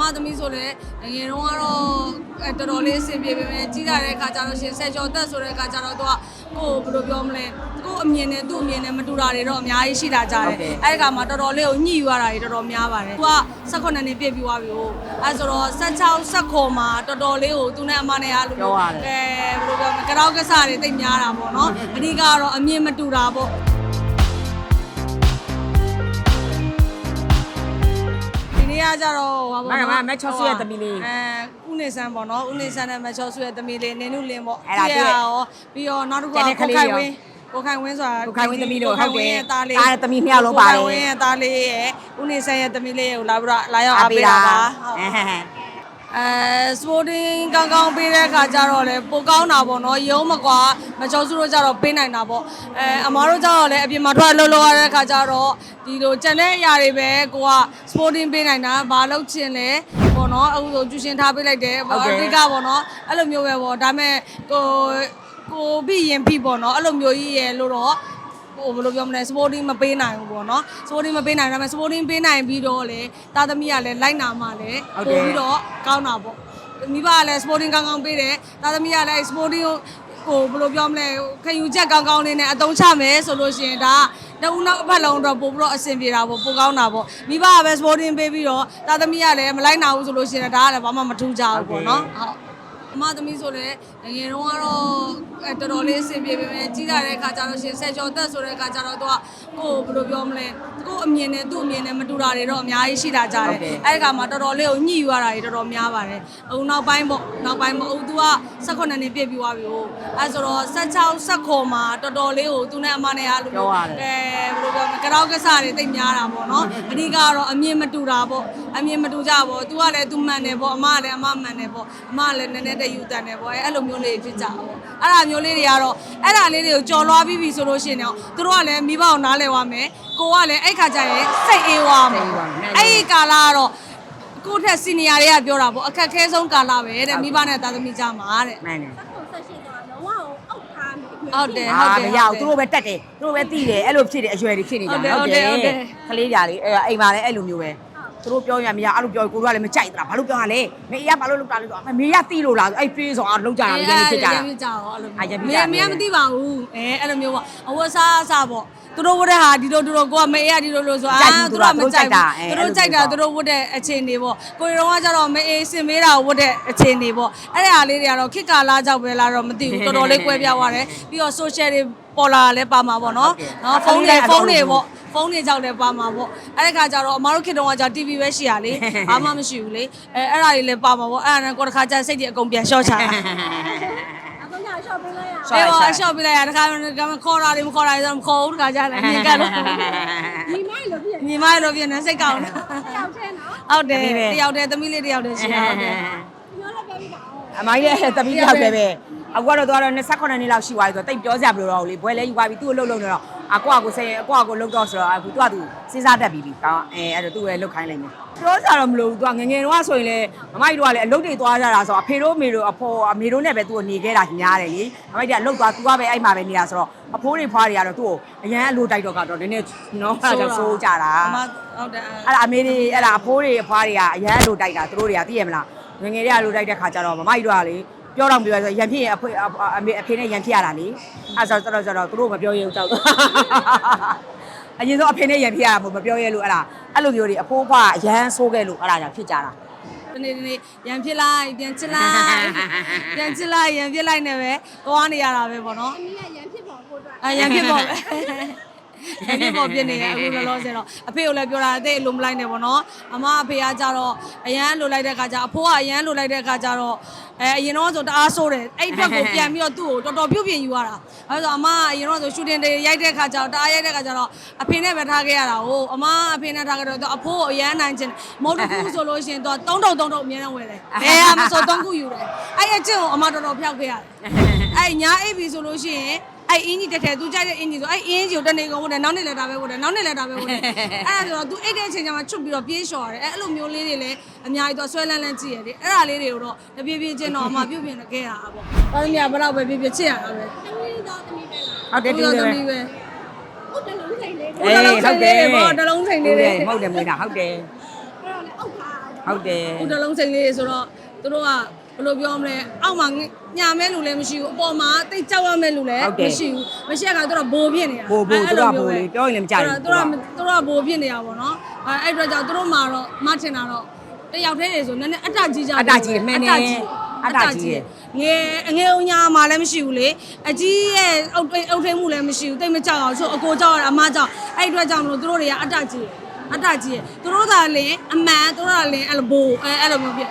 မသမီးဆိုလည်းငယ်တော့ကတော့အဲတော်တော်လေးအဆင်ပြေပေမဲ့ကြီးလာတဲ့ခါကျတော့ရှင်ဆက်ကျော်တက်ဆိုတဲ့ခါကျတော့သူကကိုယ်ဘယ်လိုပြောမလဲကိုယ်အမြင်နဲ့သူ့အမြင်နဲ့မတူတာတွေတော့အများကြီးရှိတာကြတယ်အဲ့ဒီခါမှာတော်တော်လေးကိုညှိယူရတာတွေတော်တော်များပါတယ်သူက18နှစ်ပြည့်ပြီးသွားပြီဟိုအဲဆိုတော့16 19မှာတော်တော်လေးကိုသူနဲ့အမနဲ့အားလို့အဲဘယ်လိုပြောမလဲကြောက်ကစားတွေတိတ်များတာပေါ့နော်အဓိကတော့အမြင်မတူတာပေါ့ ဒီနေ့ကကြတော့ဟပါမကမမက်ချောဆူရဲ့သမီးလေးအဲဦးနေဆန်းပေါ့နော်ဦးနေဆန်းနဲ့မက်ချောဆူရဲ့သမီးလေးနင်နုလင်းပေါ့အဲ့ဒါတွေ့ရောပြီးတော့နောက်တစ်ခုကကျန်တဲ့ကကိုလေးခိုင်ရောဝင်းကိုခိုင်ဝင်းဆိုတာကိုခိုင်ဝင်းသမီးလို့ကိုခိုင်ဟုတ်တယ်ရဲ့သားလေးသားသမီးနှစ်ယောက်လုံးပါတယ်ကိုခိုင်ဝင်းရဲ့သားလေးရဲ့ဦးနေဆန်းရဲ့သမီးလေးကိုလာပြီးတော့လာရောက်အားအားပေးပေးတာတာပါအဲဟုတ် အဲစပိုတင်းကောင်းကောင်းပေးတဲ့အခါကျတော့လေပိုကောင်းတာပေါ့နော်ရုံးမကွာမချောစုတို့ကြတော့ပေးနိုင်တာပေါ့အဲအမားတို့ကြတော့လေအပြင်မှာထွက်လှုပ်လှုပ်ရတဲ့အခါကျတော့ဒီလိုကြံတဲ့အရာတွေပဲကိုကစပိုတင်းပေးနိုင်တာဘာလို့ချင်လဲပေါ့နော်အခုဆိုကျူရှင်ထားပေးလိုက်တယ်ဟုတ်ပေါ့တယ်အဓိကပေါ့နော်အဲ့လိုမျိုးပဲပေါ့ဒါပေမဲ့ကိုကိုပြီးရင်ပြီးပေါ့နော်အဲ့လိုမျိုးကြီးရယ်လို့တော့ ဟိုဘယ်လိုပြောမလဲ sporting မပေးနိုင်ဘူးပေါ့နော် sporting မပေးနိုင်ဒါပေမဲ့ sporting ပေးနိုင်ပြီးတော့လေတာသမီးကလည်းလိုက်နာမှလည်းဟုတ်တယ်ပို့ပြီးတော့ကောင်းတာပေါ့မိဘကလည်း sporting ကောင်းကောင်းပေးတယ်တာသမီးကလည်း sporting ကိုဟိုဘယ်လိုပြောမလဲခံယူချက်ကောင်းကောင်းလေးနဲ့အသုံးချမယ်ဆိုလို့ရှိရင်ဒါတဦးနောက်အဖက်လုံးတော့ပို့ပြီးတော့အဆင်ပြေတာပေါ့ပိုကောင်းတာပေါ့မိဘကပဲ sporting ပေးပြီးတော့တာသမီးကလည်းမလိုက်နာဘူးဆိုလို့ရှိရင်ဒါကလည်းဘာမှမထူးကြဘူးပေါ့နော်ဟုတ် အမသမီးဆိုလည်းငယ်တော့ကတော့အဲတော်တော်လေးအဆင်ပြေပေမဲ့ကြီးလာတဲ့ခါကျတော့ရှင်ဆက်ကျော်တက်ဆိုတဲ့ခါကျတော့သူကကိုယ်ဘယ်လိုပြောမလဲကိုယ်အမြင်နဲ့သူ့အမြင်နဲ့မတူတာတွေတော့အများကြီးရှိတာကြတယ်အဲ့ဒီခါမှာတော်တော်လေးကိုညှိယူရတာတွေတော်တော်များပါတယ်အခုနောက်ပိုင်းပေါ့နောက်ပိုင်းပေါ့အခုသူက18နှစ်ပြည့်ပြီးသွားပြီဟိုအဲဆိုတော့16 19မှာတော်တော်လေးကိုသူနဲ့အမနဲ့အားလို့ပြောရတယ်အဲဘယ်လိုပြောမလဲကြောက်ကစားတွေတိတ်များတာပေါ့နော်အဓိကကတော့အမြင်မတူတာပေါ့အမြင်မတူကြပေါ့သူကလည်းသူမှန်တယ်ပေါ့အမကလည်းအမမှန်တယ်ပေါ့အမကလည်းနည်းနည်းတည်းယူတန်တယ်ပေါ့အဲအဲ့လိုမျိုးလေးဖြစ်ကြတာပေါ့အဲ့ဒါမျိုးလေးတွေကတော့အဲ့ဒါလေးတွေကိုကြော်လွားပြီးပြီဆိုလို့ရှိရင်တော့သူတို့ကလည်းမိဘကိုနားလဲသွားမယ်ကိုကလည်းအဲ့ခါကျရင်စိတ်အေးသွားမယ်စိတ်အေးသွားမယ်အဲ့ဒီကာလကတော့ကိုယ့်ထက်စီနီယာတွေကပြောတာပေါ့အခက်ခဲဆုံးကာလပဲတဲ့မိဘနဲ့သားသမီးကြမှာတဲ့မှန်တယ်ဆက်ရှိတော့လုံးဝအောက်ထားမယ်ဟုတ်တယ်အာမရအောင်သူတို့ပဲတက်တယ်သူတို့ပဲတိတယ်အဲ့လိုဖြစ်တယ်အရွယ်တွေဖြစ်နေကြဟုတ်တယ်ဟုတ်တယ်ဟုတ်တယ်ကလေးကြလေအဲ့အိမ်မှာလည်းအဲ့လိုမျိုးပဲ သူတို့ပြောရမရအဲ့လိုပြောကိုတို့ကလည်းမကြိုက်သလားဘာလို့ပြောရလဲမေရဘာလို့လုပ်တာလဲဆိုတော့မေရတိလို့လားအဲ့ပြေးဆောင်အောင်လုပ်ကြတာလည်းဖြစ်ကြတာရမ်းဖြစ်ကြတော့အဲ့လိုအာရမ်းဖြစ်မကြင်းမင်းမသိပါဘူးအဲအဲ့လိုမျိုးပေါ့အဝတ်စားအစားပေါ့သူတို့ဝတ်တဲ့ဟာဒီလိုသူတို့ကိုကမေးရဒီလိုလို့ဆိုအာသူတို့မကြိုက်ဘူးသူတို့ကြိုက်တာသူတို့ဝတ်တဲ့အခြေအနေပေါ့ကိုရီတော့ကကြတော့မေးအေးစင်မေးတာဝတ်တဲ့အခြေအနေပေါ့အဲ့ဒါလေးတွေကတော့ခစ်ကာလာကြောက်ပဲလားတော့မသိဘူးတော်တော်လေးကွဲပြားသွားတယ်ပြီးတော့ social တွေပေါ်လာလည်းပါမှာပေါ့နော်နော်ဖုန်းတွေဖုန်းတွေပေါ့ ဖုန်းတွေကြောက်လည်းပါမှာပေါ့အဲ့ဒီခါကျတော့အမားတို့ခေတ်တုန်းကကြာ TV ပဲရှိရလေဘာမှမရှိဘူးလေအဲအဲ့ဒါတွေလည်းပါမှာပေါ့အဲ့ဒါနဲ့ကိုတစ်ခါကြာစိတ်တွေအကုန်ပြန်လျှော့ချတာအတော့ညရှော့ပေးလိုက်ရအေးပါရှော့ပြလိုက်ရတခါကခေါ်တာတွေမခေါ်တာတွေဆိုမခေါ်ဘူးတခါကြလည်းမြင်ကလို့ဒီမိုင်းလို့ပြည့်မြင်မရလို့ပြင်နေစိတ်ကောင်းတယ်တောက်တဲ့နော်ဟုတ်တယ်တယောက်တည်းသမီးလေးတယောက်တည်းရှိတာဟုတ်တယ်ပြောလိုက်ပြပြီးတာအောင်အမိုင်းလည်းတပီးရောက်တယ်ပဲအခုကတော့သွားတော့28နှစ်လောက်ရှိသွားပြီဆိုတော့တိတ်ပြောစရာမလိုတော့ဘူးလေဘွဲလဲယူသွားပြီသူ့ကိုလှုပ်လှုပ်နေတော့ အကွာကိုဆယ်အကွာကိုလှုပ်တော့ဆိုတော့အခုသူကသူစဉ်းစားတတ်ပြီလीကောင်းအဲအဲ့တော့သူ့ရဲ့လှုပ်ခိုင်းလိုက်မယ်ပြောစရာတော့မလိုဘူးသူကငငယ်တော့ဆိုရင်လေမမိုက်တို့ကလည်းအလုပ်တွေသွားကြတာဆိုတော့အဖေတို့မေတို့အဖေအမေတို့နဲ့ပဲသူ့ကိုနေခဲ့တာညားတယ်လေမမိုက်ကအလုပ်သွားသူကပဲအဲ့မှာပဲနေတာဆိုတော့အဖိုးတွေဖွားတွေကတော့သူ့ကိုအရန်အလိုတိုက်တော့ကတော့နည်းနည်းနော်အဲ့ဒါဆိုးကြတာအမဟုတ်တယ်အဲ့ဒါအမေတွေအဲ့ဒါအဖိုးတွေအဖွားတွေကအရန်လိုတိုက်တာသူတို့တွေကသိရမလားငယ်ငယ်တွေကလိုတိုက်တဲ့ခါကျတော့မမကြီးတို့ကလေ ပြောတော့မပြောဆိုရန်ဖြစ်ရင်အဖေအမေအဖေနဲ့ရန်ဖြစ်ရတာလေအဲ့ဆိုတော့တော်တော်သူတို့မပြောရဘူးကြောက်အရင်ဆုံးအဖေနဲ့ရန်ဖြစ်ရတာမပြောရလို့အဲ့ဒါအဲ့လိုမျိုးတွေအဖိုးဖွားအရန်ဆိုးခဲ့လို့အဲ့ဒါကြောင့်ဖြစ်ကြတာဒီနေ့ဒီနေ့ရန်ဖြစ်လိုက်ပြန်ချစ်လိုက်ပြန်ချစ်လိုက်ရန်ဖြစ်လိုက်နေပဲသွားနေရတာပဲပေါ့နော်အမီးကရန်ဖြစ်ပေါ်ဖို့အတွက်အရန်ဖြစ်ပေါ့ပဲ ရန်ဖြစ်ပေါ့ဖြစ်နေရအခုလောလောဆယ်တော့အဖေကိုလည်းပြောတာအသေးအလိုမလိုက်နဲ့ပေါ့နော်အမအဖေကကြတော့အရန်လိုလိုက်တဲ့ခါကျအဖိုးကအရန်လိုလိုက်တဲ့ခါကျတော့အဲအရင်တော့ဆိုတအားဆိုးတယ်အဲ့ဘက်ကိုပြန်ပြီးတော့သူ့ကိုတော်တော်ပြုတ်ပြင်ယူရတာအဲဆိုအမကအရင်တော့ဆိုရှူတင်တွေရိုက်တဲ့ခါကျတော့တအားရိုက်တဲ့ခါကျတော့အဖေနဲ့ပဲထားခဲ့ရတာဟိုအမအဖေနဲ့ထားခဲ့တော့အဖိုးကိုအရန်နိုင်ချင်မဟုတ်ဘူးဆိုလို့ရှိရင်တော့တုံးတုံတုံတုံအမြဲတမ်းဝယ်တယ်ဘယ်မှာဆိုတုံးခုယူတယ်အဲ့အကျင့်ကိုအမတော်တော်ဖျောက်ခဲ့ရတယ်အဲ့ညာအိပ်ပြီဆိုလို့ရှိရင် အဲ့အင်းကြီးတက်တယ်သူကြိုက်တဲ့အင်းကြီးဆိုအဲ့အင်းကြီးကိုတနေကုန်ဝတ်တယ်နောက်နေ့လည်းဒါပဲဝတ်တယ်နောက်နေ့လည်းဒါပဲဝတ်တယ်အဲ့ဒါဆိုတော့ तू အိတ်တဲ့အချိန်ကျမှချွတ်ပြီးတော့ပြေးလျှော်ရတယ်အဲ့အဲ့လိုမျိုးလေးတွေလည်းအများကြီးတော့ဆွဲလန်းလန်းကြည့်ရတယ်အဲ့ဒါလေးတွေကိုတော့တပြေးပြေးချင်းတော့အမပြုတ်ပြင်ခဲ့ရတာပေါ့ဒါသမီးကဘယ်တော့ပဲပြေးပြေးချစ်ရတာပဲတမီးတော့တမီးပဲလားဟုတ်တယ်တူတယ်သမီးပဲဟုတ်တယ်လုံးစိတ်လေးဟုတ်တယ်ဟုတ်တယ်ပေါ့နှလုံးထိန်လေးတွေဟုတ်တယ်မွေးတာဟုတ်တယ်အဲ့တော့လေအောက်ထားဟုတ်တယ်ဦးတလုံးစိန်လေးဆိုတော့သူတို့က ဘယ်လိုပြောမလဲအောက်မှာညာမဲ့လူလည်းမရှိဘူးအပေါ်မှာတိတ်ကြောက်ရမဲ့လူလည်းမရှိဘူးမရှိရကသူတို့ဘိုးဖြစ်နေတာဘိုးဘိုးသူတို့ကဘိုးလေပြောရင်လည်းမကြဘူးသူတို့ကသူတို့ကဘိုးဖြစ်နေတာပေါ့နော်အဲအဲ့အတွက်ကြောင့်သူတို့မှာတော့မထင်တာတော့တယောက်တည်းနေဆိုနည်းနည်းအတ္တကြီးကြအတ္တကြီးတယ်မှန်တယ်အတ္တကြီးတယ်ငယ်အငယ်ဦးညာမှာလည်းမရှိဘူးလေအကြီးရဲ့အုတ်အုတ်ထိန်မှုလည်းမရှိဘူးတိတ်မကြောက်အောင်ဆိုအကိုကြောက်ရတာအမကြောက်အဲ့အတွက်ကြောင့်မလို့သူတို့တွေကအတ္တကြီးတယ်အတ္တကြီးတယ်သူတို့သာလင်အမှန်သူတို့ကလည်းအဲ့လိုဘိုးအဲအဲ့လိုမျိုးဖြစ်